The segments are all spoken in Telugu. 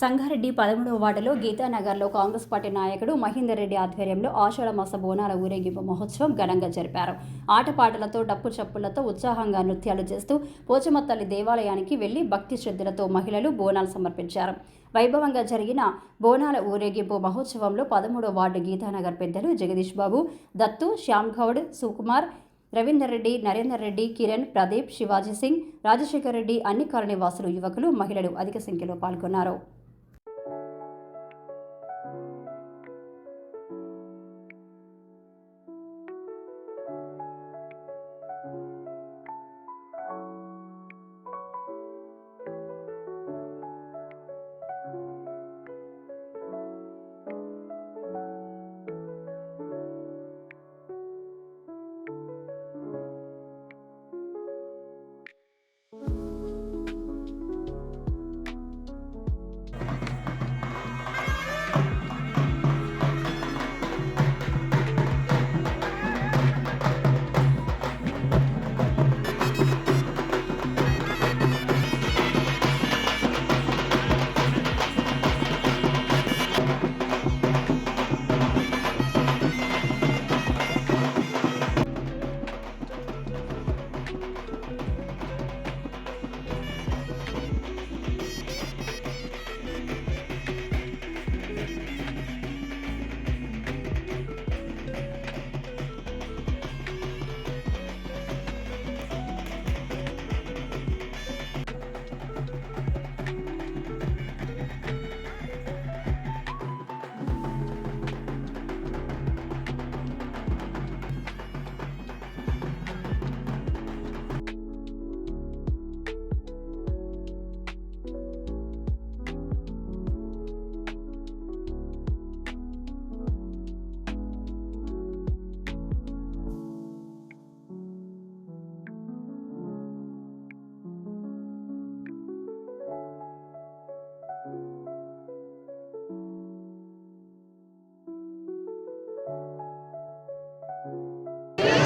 సంగారెడ్డి పదమూడవ వార్డులో గీతానగర్లో కాంగ్రెస్ పార్టీ నాయకుడు మహేందర్ రెడ్డి ఆధ్వర్యంలో ఆషాఢ మాస బోనాల ఊరేగింపు మహోత్సవం ఘనంగా జరిపారు. ఆటపాటలతో డప్పు చప్పులతో ఉత్సాహంగా నృత్యాలు చేస్తూ పోచమ్మ తల్లి దేవాలయానికి వెళ్ళి భక్తి శ్రద్ధలతో మహిళలు బోనాలు సమర్పించారు. వైభవంగా జరిగిన బోనాల ఊరేగింపు మహోత్సవంలో పదమూడో వార్డు గీతానగర్ పెద్దలు జగదీష్ బాబు దత్తు శ్యామ్ గౌడ్ సుకుమార్ రవీందర్ రెడ్డి నరేందర్ రెడ్డి కిరణ్ ప్రదీప్ శివాజీ సింగ్ రాజశేఖర్ రెడ్డి అన్ని కాలనీ వాసులు యువకులు మహిళలు అధిక సంఖ్యలో పాల్గొన్నారు.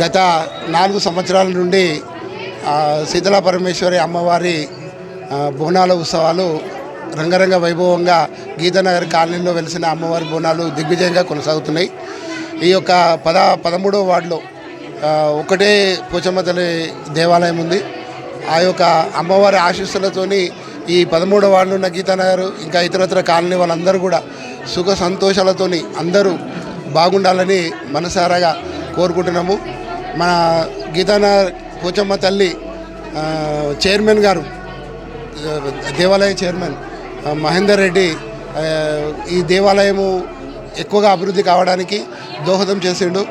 గత నాలుగు సంవత్సరాల నుండి శీతలా పరమేశ్వరి అమ్మవారి బోనాల ఉత్సవాలు రంగరంగ వైభవంగా గీతానగర్ కాలనీలో వెలిసిన అమ్మవారి బోనాలు దిగ్విజయంగా కొనసాగుతున్నాయి. ఈ యొక్క పద పదమూడవ వార్డులో ఒకటే పోచమ్మ తల్లి దేవాలయం ఉంది. ఆ యొక్క అమ్మవారి ఆశీస్సులతోని ఈ పదమూడవ వార్డులో ఉన్న గీతానగర్ ఇంకా ఇతరత్ర కాలనీ వాళ్ళందరూ కూడా సుఖ సంతోషాలతోని అందరూ బాగుండాలని మనసారాగా కోరుకుంటున్నాము. మన గీతాన పోచమ్మ తల్లి చైర్మన్ గారు దేవాలయ చైర్మన్ మహేందర్ రెడ్డి ఈ దేవాలయము ఎక్కువగా అభివృద్ధి కావడానికి దోహదం చేసిండు.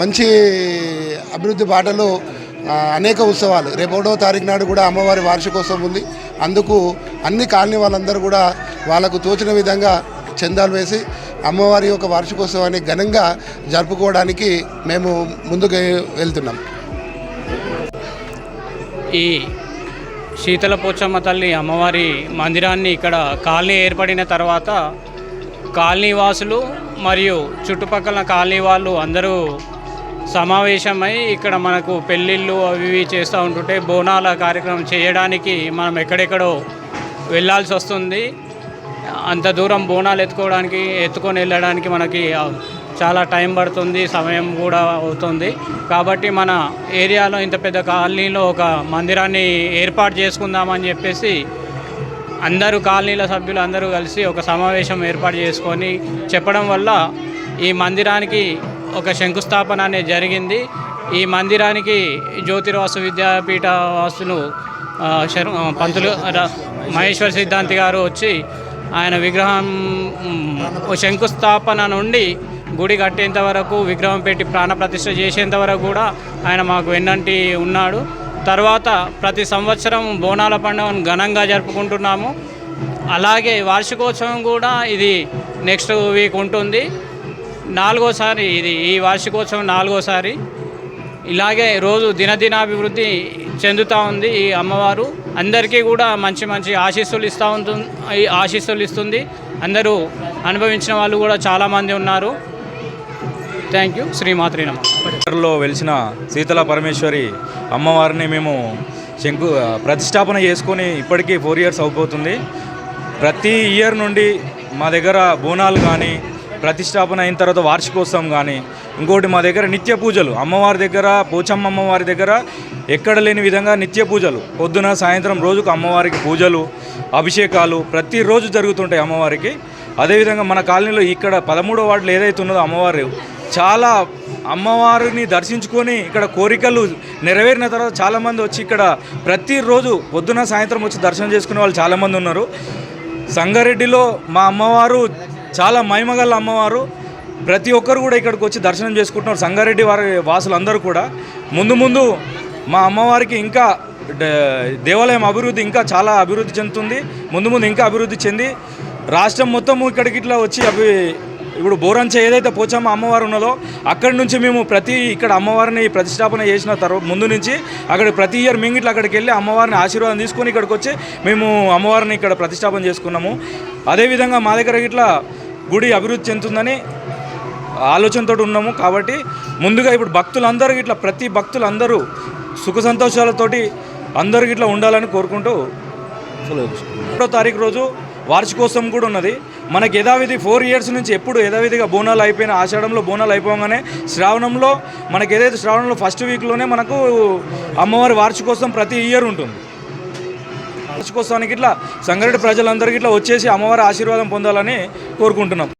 మంచి అభివృద్ధి బాటలో అనేక ఉత్సవాలు. రేపు ఒకటో తారీఖు నాడు కూడా అమ్మవారి వార్షికోత్సవం ఉంది. అందుకు అన్ని కాలనీ వాళ్ళందరూ కూడా వాళ్ళకు తోచిన విధంగా చందాలు వేసి అమ్మవారి యొక్క వార్షికోత్సవాన్ని ఘనంగా జరుపుకోవడానికి మేము ముందుకు వెళ్తున్నాం. ఈ శీతల పోచమ్మ తల్లి అమ్మవారి మందిరాన్ని ఇక్కడ కాలనీ ఏర్పడిన తర్వాత కాలనీ వాసులు మరియు చుట్టుపక్కల కాలనీ వాళ్ళు అందరూ సమావేశమై ఇక్కడ మనకు పెళ్ళిళ్ళు అవి ఇవి చేస్తూ ఉంటుంటే బోనాల కార్యక్రమం చేయడానికి మనం ఎక్కడెక్కడో వెళ్ళాల్సి వస్తుంది. అంత దూరం బోనాలు ఎత్తుకోవడానికి ఎత్తుకొని వెళ్ళడానికి మనకి చాలా టైం పడుతుంది సమయం కూడా అవుతుంది. కాబట్టి మన ఏరియాలో ఇంత పెద్ద కాలనీలో ఒక మందిరాన్ని ఏర్పాటు చేసుకుందామని చెప్పేసి అందరూ కాలనీల సభ్యులు అందరూ కలిసి ఒక సమావేశం ఏర్పాటు చేసుకొని చెప్పడం వల్ల ఈ మందిరానికి ఒక శంకుస్థాపన అనేది జరిగింది. ఈ మందిరానికి జ్యోతిర్వాసు విద్యాపీఠ వాసులు శర్- పంతులు మహేశ్వర సిద్ధాంతి గారు వచ్చి ఆయన విగ్రహం ఓ శంకుస్థాపన నుండి గుడి కట్టేంత వరకు విగ్రహం పెట్టి ప్రాణప్రతిష్ఠ చేసేంత వరకు కూడా ఆయన మాకు వెన్నంటి ఉన్నాడు. తర్వాత ప్రతి సంవత్సరం బోనాల పండుగను ఘనంగా జరుపుకుంటున్నాము. అలాగే వార్షికోత్సవం కూడా ఇది నెక్స్ట్ వీక్ ఉంటుంది. నాలుగోసారి ఇది ఈ వార్షికోత్సవం నాలుగోసారి. ఇలాగే రోజు దినదినాభివృద్ధి చెందుతూ ఉంది ఈ అమ్మవారు. అందరికీ కూడా మంచి మంచి ఆశీస్సులు ఇస్తూ ఉంటుంది ఈ ఆశీస్సులు ఇస్తుంది. అందరూ అనుభవించిన వాళ్ళు కూడా చాలామంది ఉన్నారు. Thank you. శ్రీమాత్రి నమ. వెలిసిన శీతల పరమేశ్వరి అమ్మవారిని మేము శంకు ప్రతిష్టాపన చేసుకొని ఇప్పటికీ ఫోర్ ఇయర్స్ అయిపోతుంది ప్రతి ఇయర్ నుండి మా దగ్గర బోనాలు కానీ ప్రతిష్టాపన అయిన తర్వాత వార్షికోత్సవం కానీ ఇంకోటి మా దగ్గర నిత్య పూజలు. అమ్మవారి దగ్గర పోచమ్మ అమ్మవారి దగ్గర ఎక్కడ లేని విధంగా నిత్య పూజలు. పొద్దున సాయంత్రం రోజుకు అమ్మవారికి పూజలు అభిషేకాలు ప్రతిరోజు జరుగుతుంటాయి అమ్మవారికి. అదేవిధంగా మన కాలనీలో ఇక్కడ పదమూడో వార్డులో ఏదైతే ఉన్నదో అమ్మవారు చాలా అమ్మవారిని దర్శించుకొని ఇక్కడ కోరికలు నెరవేరిన తర్వాత చాలామంది వచ్చి ఇక్కడ ప్రతిరోజు పొద్దున సాయంత్రం వచ్చి దర్శనం చేసుకునే వాళ్ళు చాలామంది ఉన్నారు. సంగారెడ్డిలో మా అమ్మవారు చాలా మహిమగల అమ్మవారు. ప్రతి ఒక్కరు కూడా ఇక్కడికి వచ్చి దర్శనం చేసుకుంటున్నారు. సంగారెడ్డి వారి వాసులందరూ కూడా. ముందు ముందు మా అమ్మవారికి ఇంకా దేవాలయం అభివృద్ధి ఇంకా చాలా అభివృద్ధి చెందుతుంది. ముందు ముందు ఇంకా అభివృద్ధి చెంది రాష్ట్రం మొత్తము ఇక్కడికి ఇట్లా వచ్చి అవి ఇప్పుడు బోరంచ ఏదైతే పోచమ్మ అమ్మవారు ఉన్నదో అక్కడి నుంచి మేము ప్రతి ఇక్కడ అమ్మవారిని ప్రతిష్టాపన చేసిన తర్వాత ముందు నుంచి అక్కడ ప్రతి ఇయర్ మేము ఇట్లా అక్కడికి వెళ్ళి అమ్మవారిని ఆశీర్వాదం తీసుకొని ఇక్కడికి వచ్చి మేము అమ్మవారిని ఇక్కడ ప్రతిష్టాపన చేసుకున్నాము. అదేవిధంగా మా దగ్గర ఇట్లా గుడి అభివృద్ధి చెందుతుందని ఆలోచనతో ఉన్నాము. కాబట్టి ముందుగా ఇప్పుడు భక్తులందరూ ఇట్లా ప్రతి భక్తులందరూ సుఖ సంతోషాలతోటి అందరికి ఇట్లా ఉండాలని కోరుకుంటూ ఒకటో తారీఖు రోజు వార్షికోత్సవం కూడా ఉన్నది. మనకి యథావిధి ఫోర్ ఇయర్స్ నుంచి ఎప్పుడు యథావిధిగా బోనాలు అయిపోయిన ఆషాఢంలో బోనాలు అయిపోగానే శ్రావణంలో మనకి ఏదైతే శ్రావణంలో ఫస్ట్ వీక్లోనే మనకు అమ్మవారి వార్షికోత్సవం ప్రతి ఇయర్ ఉంటుంది. వార్షికోత్సవానికి ఇట్లా సంగారెడ్డి ప్రజలందరికీ ఇట్లా వచ్చేసి అమ్మవారి ఆశీర్వాదం పొందాలని కోరుకుంటున్నాం.